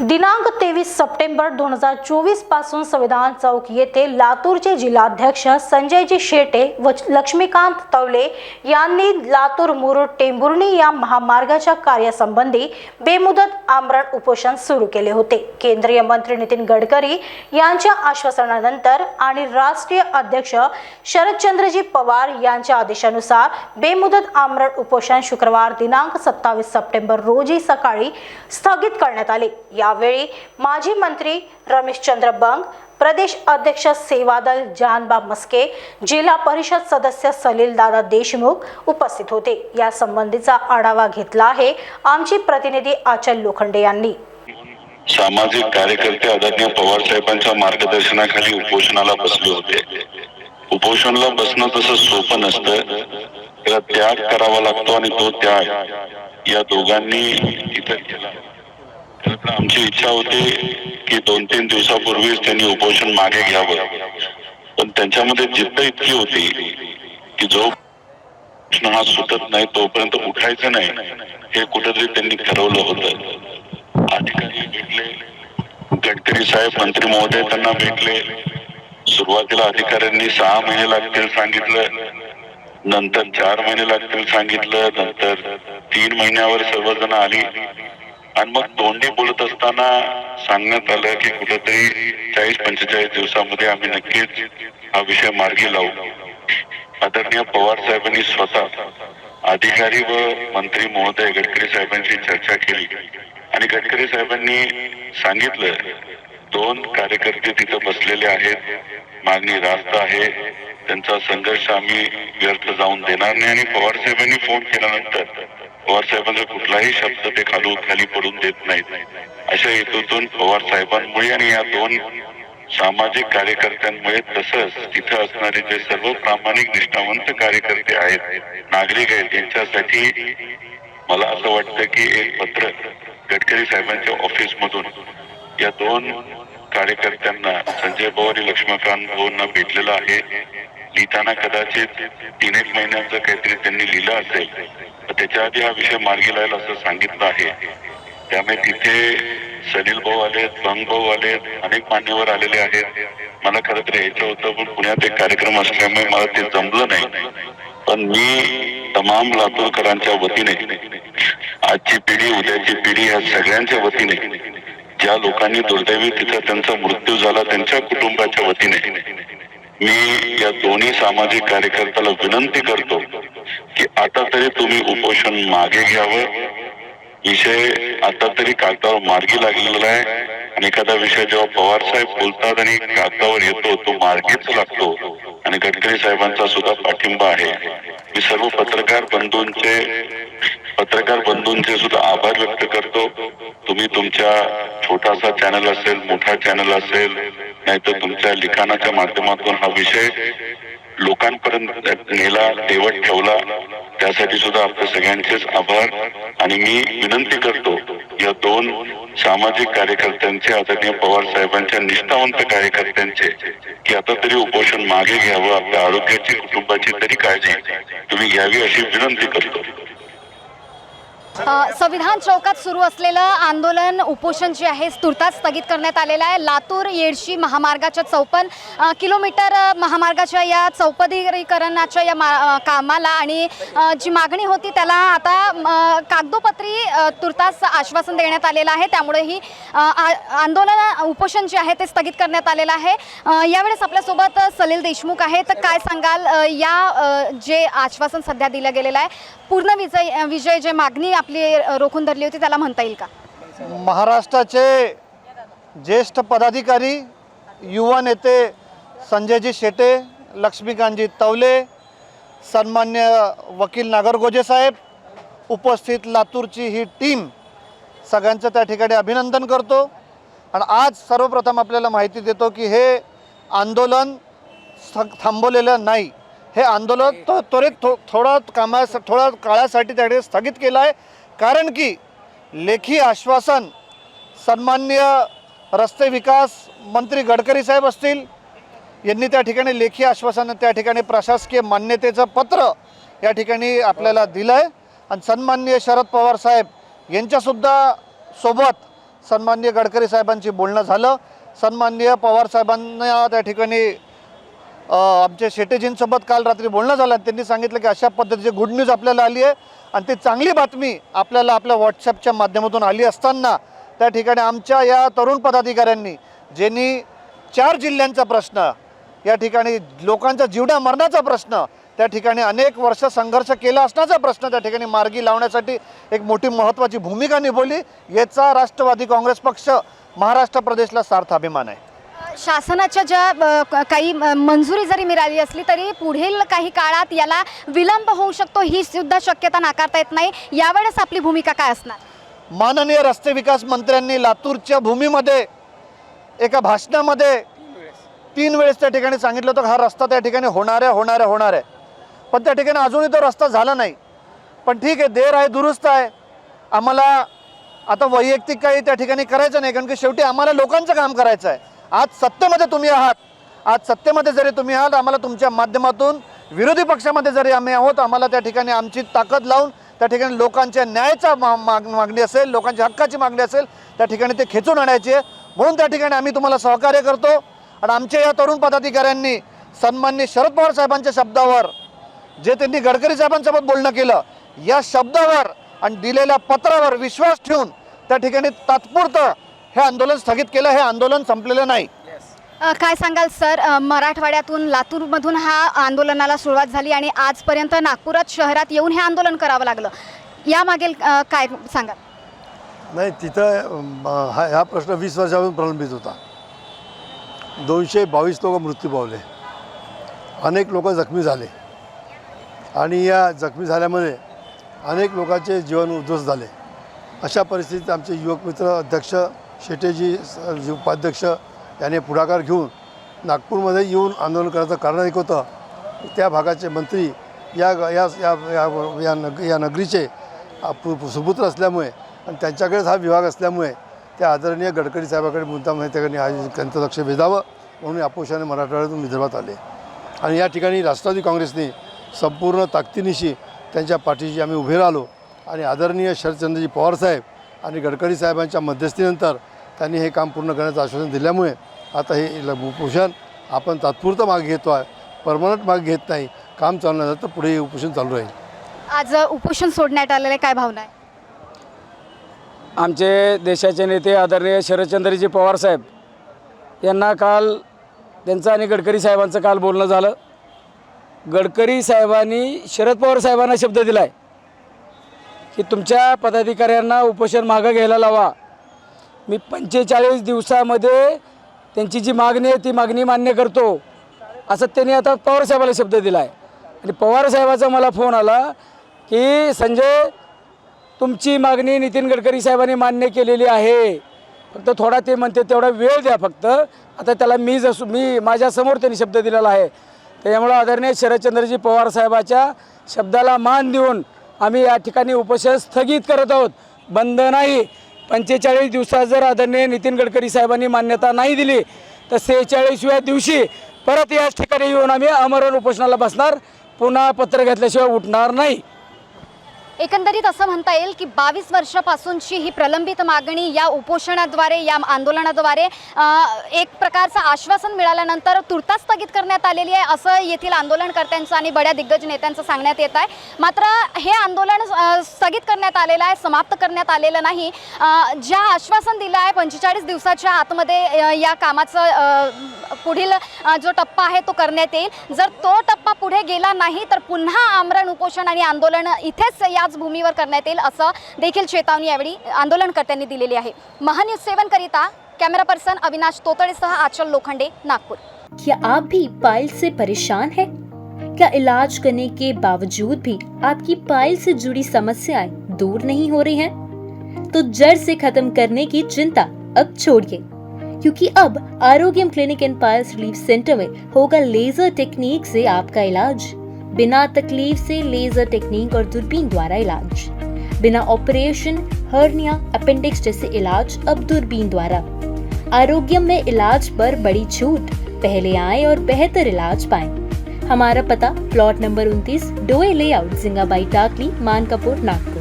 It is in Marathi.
दिनांक तेवीस सप्टेंबर दोन हजार चोवीसपासून संविधान चौक येथे लातूरचे जिल्हाध्यक्ष संजयजी शेटे व लक्ष्मीकांत तवले यांनी लातूर मुरुड टेंभुर्णी या महामार्गाच्या कार्यासंबंधी बेमुदत आमरण उपोषण सुरू केले होते. केंद्रीय मंत्री नितीन गडकरी यांच्या आश्वासनानंतर आणि राष्ट्रीय अध्यक्ष शरदचंद्रजी पवार यांच्या आदेशानुसार बेमुदत आमरण उपोषण शुक्रवार दिनांक सत्तावीस सप्टेंबर रोजी सकाळी स्थगित करण्यात आले. यावेळी माजी मंत्री रमेशचंद्र बंग प्रदेश अध्यक्ष सेवादल जानबा मस्के जिल्हा परिषद सदस्य सलील दादा देशमुख उपस्थित होते. या संबंधीचा आढावा घेतला आहे आमची प्रतिनिधी आचल लोखंडे यांनी. सामाजिक कार्यकर्ते आदरणीय पवार साहेबांच्या मार्गदर्शनाखाली उपोषणाला बसले होते. उपोषणाला बसणं तसं सोपं नसतं त्याला त्याग करावा लागतो आणि तो त्याग या दोघांनी इथं केला. आमची इच्छा होती की दोन तीन दिवसापूर्वीच त्यांनी उपोषण मागे घ्यावं. पण त्यांच्यामध्ये जिद्द इतकी होती की जो प्रश्न हा सुटत नाही तोपर्यंत उठायचं नाही हे कुठेतरी त्यांनी ठरवलं होतं. अधिकारी भेटले गडकरी साहेब मंत्री महोदय त्यांना भेटले. सुरुवातीला अधिकाऱ्यांनी सहा महिने लागतील सांगितलं नंतर चार महिने लागतील सांगितलं नंतर तीन महिन्यावर सर्वजण आली. आणि मग तोंडी बोलत असताना सांगण्यात आलं की कुठेतरी चाळीस पंचेचाळीस दिवसामध्ये आम्ही नक्कीच हा विषय मार्गी लावू. आदरणीय पवार साहेबांनी स्वतः अधिकारी व मंत्री महोदय गडकरी साहेबांशी चर्चा केली. आणि गडकरी साहेबांनी सांगितलं दोन कार्यकर्ते तिथं बसलेले आहेत मागणी रास्त आहे त्यांचा संघर्ष आम्ही व्यर्थ जाऊन देणार नाही. आणि पवार साहेबांनी फोन केल्यानंतर पवार साहेबांचा कुठलाही शब्द ते खालू खाली पडून देत नाहीत. अशा हेतूतून पवार साहेबांमुळे आणि या दोन सामाजिक कार्यकर्त्यांमुळे तसंच तिथं असणारे जे सर्व प्रामाणिक निष्ठावंत कार्यकर्ते आहेत नागरिक आहेत यांच्यासाठी मला असं वाटतं की एक पत्र गडकरी साहेबांच्या ऑफिस मधून या दोन कार्यकर्त्यांना संजय भाऊ आणि लक्ष्मीकांत भाऊंना भेटलेलं आहे. लिहिताना कदाचित तीन एक महिन्यांचं काहीतरी त्यांनी लिहिलं असेल तर त्याच्या आधी हा विषय मार्गी लावेल असं सांगितलं आहे. त्यामुळे तिथे सलील भाऊ आलेत बंग भाऊ आलेत अनेक मान्यवर आलेले आहेत. मला खरं तर यायचं होतं पण पुण्यात एक कार्यक्रम असल्यामुळे मला ते जमलं नाही. पण मी तमाम लातूरकरांच्या वतीने आजची पिढी उद्याची पिढी या सगळ्यांच्या वतीने ज्या लोकांनी दुर्दैवी तिथं त्यांचा मृत्यू झाला त्यांच्या कुटुंबाच्या वतीने मी या दोन्ही सामाजिक कार्यकर्त्याला विनंती करतो की आता तरी तुम्ही उपोषण मागे घ्यावं. विषय आता तरी कागदावर मार्गी लागलेला आहे आणि एखादा विषय जेव्हा पवार साहेब बोलतात आणि कागदावर येतो तो मार्गीच लागतो. आणि गडकरी साहेबांचा सुद्धा पाठिंबा आहे. मी सर्व पत्रकार बंधूंचे पत्रकार बंधूंचे सुद्धा आभार व्यक्त करतो. तुम्ही तुमच्या छोटासा चॅनल असेल मोठा चॅनल असेल नाहीतर तुमच्या लिखाणाच्या माध्यमातून हा विषय लोकांपर्यंत नेला देवत ठेवला. त्यासाठी सुद्धा आपल्या सगळ्यांचेच आभार. आणि मी विनंती करतो या दोन सामाजिक कार्यकर्त्यांचे आदरणीय पवार साहेबांच्या निष्ठावंत कार्यकर्त्यांचे की आता तरी उपोषण मागे घ्यावं आपल्या आरोग्याची कुटुंबाची तरी काळजी. तुम्ही घ्यावी अशी विनंती करतो. संविधान चौकात सुरू असलेलं आंदोलन उपोषण जे आहे तुर्तास स्थगित करण्यात आलेलं आहे. लातूर येडशी महामार्गाच्या चौपन्न किलोमीटर महामार्गाच्या या चौपदरीकरणाच्या या मा कामाला आणि जी मागणी होती त्याला आता कागदोपत्री तुर्तास आश्वासन देण्यात आलेलं आहे. त्यामुळे ही आ- आंदोलन उपोषण जे आहे ते स्थगित करण्यात आलेलं आहे. यावेळेस आपल्यासोबत सलील देशमुख आहे तर काय सांगाल? या जे आश्वासन सध्या दिलं गेलेलं आहे. पूर्ण विजय विजय जे मागणी आपली रोखून धरली होती त्याला म्हणता येईल का? महाराष्ट्राचे ज्येष्ठ पदाधिकारी युवा नेते संजयजी शेटे लक्ष्मीकांतजी तवले सन्मान्य वकील नागरगोजे साहेब उपस्थित लातूरची ही टीम सगळ्यांचं त्या ठिकाणी अभिनंदन करतो. आणि आज सर्वप्रथम आपल्याला माहिती देतो की हे आंदोलन थांबवलेलं नाही. हे आंदोलन तो त्वरित थो थोडा कामा थोडा काळासाठी त्या ठिकाणी स्थगित केलं आहे कारण की लेखी आश्वासन सन्मान्य रस्ते विकास मंत्री गडकरी साहेब असतील यांनी त्या ठिकाणी लेखी आश्वासन त्या ठिकाणी प्रशासकीय मान्यतेचं पत्र या ठिकाणी आपल्याला दिलं आहे आणि सन्माननीय शरद पवार साहेब यांच्यासुद्धा सोबत सन्माननीय गडकरी साहेबांची बोलणं झालं. सन्माननीय पवार साहेबांना त्या ठिकाणी आमच्या शेटेजींसोबत काल रात्री बोलणं झालं आणि त्यांनी सांगितलं की अशा पद्धतीची गुड न्यूज आपल्याला आली आहे आणि ती चांगली बातमी आपल्याला आपल्या व्हॉट्सॲपच्या माध्यमातून आली असताना त्या ठिकाणी आमच्या या तरुण पदाधिकाऱ्यांनी ज्यांनी चार जिल्ह्यांचा प्रश्न या ठिकाणी लोकांचा जीवना मरणाचा प्रश्न त्या ठिकाणी अनेक वर्ष संघर्ष केला असण्याचा प्रश्न त्या ठिकाणी मार्गी लावण्यासाठी एक मोठी महत्त्वाची भूमिका निभवली. याचा राष्ट्रवादी काँग्रेस पक्ष महाराष्ट्र प्रदेशला सार्थ अभिमान आहे. शासनाच्या ज्या काही मंजुरी जरी मिळाली असली तरी पुढील काही काळात याला विलंब होऊ शकतो ही सुद्धा शक्यता नाकारता येत नाही. यावेळेस आपली भूमिका काय असणार? माननीय रस्ते विकास मंत्र्यांनी लातूरच्या भूमीमध्ये एका भाषणामध्ये तीन वेळेस त्या ठिकाणी सांगितलं होतं हा रस्ता त्या ठिकाणी होणार आहे होणार आहे होणार आहे. पण त्या ठिकाणी अजूनही तो रस्ता झाला नाही. पण ठीक आहे देर आहे दुरुस्त आहे. आम्हाला आता वैयक्तिक काही त्या ठिकाणी करायचं नाही कारण की शेवटी आम्हाला लोकांचं काम करायचं आहे. आज सत्तेमध्ये तुम्ही आहात. आज सत्तेमध्ये जरी तुम्ही आहात आम्हाला तुमच्या माध्यमातून विरोधी पक्षामध्ये जरी आम्ही आहोत आम्हाला त्या ठिकाणी आमची ताकद लावून त्या ठिकाणी लोकांच्या न्यायाचा मा माग मागणी असेल लोकांच्या हक्काची मागणी असेल त्या ठिकाणी ते खेचून आणायची. आहे म्हणून त्या ठिकाणी आम्ही तुम्हाला सहकार्य करतो. आणि आमच्या या तरुण पदाधिकाऱ्यांनी सन्माननीय शरद पवार साहेबांच्या शब्दावर जे त्यांनी गडकरी साहेबांसोबत बोलणं केलं या शब्दावर आणि दिलेल्या पत्रावर विश्वास ठेवून त्या ठिकाणी तात्पुरतं हे आंदोलन स्थगित केलं हे आंदोलन संपलेलं नाही. अ, काय सांगाल सर? अ, मराठवाड्यातून लातूरमधून हा आंदोलनाला सुरुवात झाली आणि आजपर्यंत नागपुरात शहरात येऊन हे आंदोलन करावं लागलं. यामागील अ, काय सांगाल? नाही तिथं हा ह्या प्रश्न वीस वर्षापासून प्रलंबित होता. दोनशे बावीस लोक मृत्यू पावले. अनेक लोक जखमी झाले. आणि या जखमी झाल्यामुळे अनेक लोकांचे जीवन उद्ध्वस्त झाले. अशा परिस्थितीत आमचे युवक मित्र अध्यक्ष शेटेजी जी उपाध्यक्ष याने पुढाकार घेऊन नागपूरमध्ये येऊन आंदोलन करायचं कारण एक होतं. त्या भागाचे मंत्री या या या या- या नग या नगरीचे सुपुत्र असल्यामुळे आणि त्यांच्याकडेच हा विभाग असल्यामुळे त्या आदरणीय गडकरी साहेबाकडे मुद्दाम हे त्यांनी आज त्यांचं लक्ष वेधावं म्हणून अपोषाने मराठवाड्यातून विदर्भात आले. आणि या ठिकाणी राष्ट्रवादी काँग्रेसने संपूर्ण ताकदीनिशी त्यांच्या पाठीशी आम्ही उभे राहिलो. आणि आदरणीय शरदचंद्रजी पवारसाहेब आणि गडकरी साहेबांच्या मध्यस्थीनंतर त्यांनी हे काम पूर्ण करण्याचं आश्वासन दिल्यामुळे आता हे ल- उपोषण आपण तात्पुरतं मागे घेतो आहे. परमनंट मागे घेत नाही. काम चालू नाही तर पुढे हे उपोषण चालू राहील. आज उपोषण सोडण्यात आलेलं काय भावना आहे? आमचे देशाचे नेते आदरणीय शरदचंद्रजी पवारसाहेब यांना काल त्यांचं आणि गडकरी साहेबांचं काल बोलणं झालं. गडकरी साहेबांनी शरद पवार साहेबांना शब्द दिला आहे की तुमच्या पदाधिकाऱ्यांना उपोषण मागं घ्यायला लावा. मी पंचेचाळीस दिवसामध्ये त्यांची जी मागणी आहे ती मागणी मान्य करतो. असं त्यांनी आता पवारसाहेबाला शब्द दिला आहे आणि पवारसाहेबाचा मला फोन आला की संजय तुमची मागणी नितीन गडकरी साहेबांनी मान्य केलेली आहे. फक्त थोडा ते म्हणते तेवढा वेळ द्या फक्त. आता त्याला मी जसं मी माझ्यासमोर त्यांनी शब्द दिलेला आहे. त्याच्यामुळं आदरणीय शरदचंद्रजी पवार साहेबाच्या शब्दाला मान देऊन आम्ही या ठिकाणी उपोषण स्थगित करत आहोत. बंद नाही. पंचेचाळीस दिवसात जर आदरणीय नितीन गडकरी साहेबांनी मान्यता नाही दिली तर सेहेचाळीसव्या दिवशी परत याच ठिकाणी येऊन आम्ही अमरण उपोषणाला बसणार. पुन्हा पत्र घेतल्याशिवाय उठणार नाही. एकंदरीत असं म्हणता येईल की बावीस वर्षापासूनची ही प्रलंबित मागणी या उपोषणाद्वारे या आंदोलनाद्वारे एक प्रकारचं आश्वासन मिळाल्यानंतर तुर्तास स्थगित करण्यात आलेली आहे असं येथील आंदोलनकर्त्यांचं आणि बड्या दिग्गज नेत्यांचं सांगण्यात येत आहे. मात्र हे आंदोलन स्थगित करण्यात आलेलं आहे समाप्त करण्यात आलेलं नाही. ज्या आश्वासन दिलं आहे पंचेचाळीस दिवसाच्या आतमध्ये या कामाचं पुढील जो टप्पा आहे तो करण्यात येईल. जर तो टप्पा पुढे गेला नाही तर पुन्हा आमरण उपोषण आणि आंदोलन इथेच या याच भूमीवर करण्यात येईल असं देखील चेतावणी यावेळी आंदोलनकर्त्यांनी दिलेली आहे महान्यूज पर्सन अविनाश तोतड़ेसह आचल लोखंडे, नागपूर क्या आप भी पाइल से परेशान हैं? क्या इलाज करने के बावजूद भी आपकी पाइल से जुड़ी समस्याएँ दूर नहीं हो रही हैं? तो जड़ से खत्म करने की चिंता अब छोड़िए, क्योंकि अब Arogyam clinic and piles relief centre में होगा लेजर टेक्निक से आपका इलाज बिना तकलीफ़ से लेजर टेक्निक और दूरबीन द्वारा इलाज। बिना ऑपरेशन, हर्निया, अपेंडिक्स जैसे इलाज अब दूरबीन द्वारा। आरोग्य में इलाज पर बड़ी छूट। पहले आए और बेहतर इलाज पाए। हमारा पता प्लॉट नंबर 29 डोए लेआउट, जिंगाबाई, टाकली मानकापुर नागपुर।